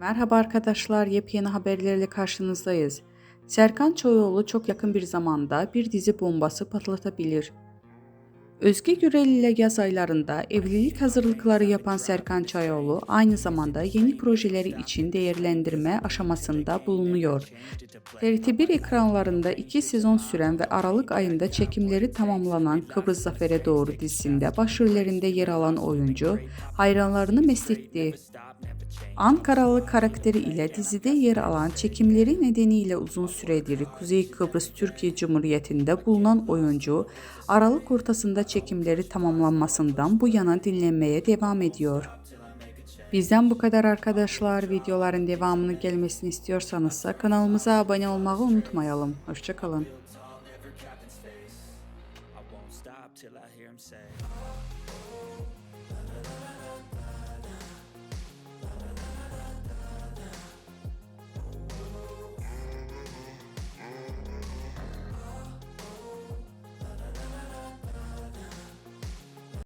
Merhaba arkadaşlar, yepyeni haberlerle karşınızdayız. Serkan Çoğuoğlu çok yakın bir zamanda bir dizi bombası patlatabilir. Özge Gürel ile yaz aylarında evlilik hazırlıkları yapan Serkan Çayoğlu aynı zamanda yeni projeleri için değerlendirme aşamasında bulunuyor. TRT1 ekranlarında iki sezon süren ve Aralık ayında çekimleri tamamlanan Kıbrıs Zafer'e Doğru dizisinde başrollerinde yer alan oyuncu hayranlarını mest etti. Ankaralı karakteri ile dizide yer alan çekimleri nedeniyle uzun süredir Kuzey Kıbrıs Türkiye Cumhuriyeti'nde bulunan oyuncu Aralık ortasında çekimleri tamamlanmasından bu yana dinlenmeye devam ediyor. Bizden bu kadar arkadaşlar. Videoların devamını gelmesini istiyorsanızsa kanalımıza abone olmayı unutmayalım. Hoşçakalın.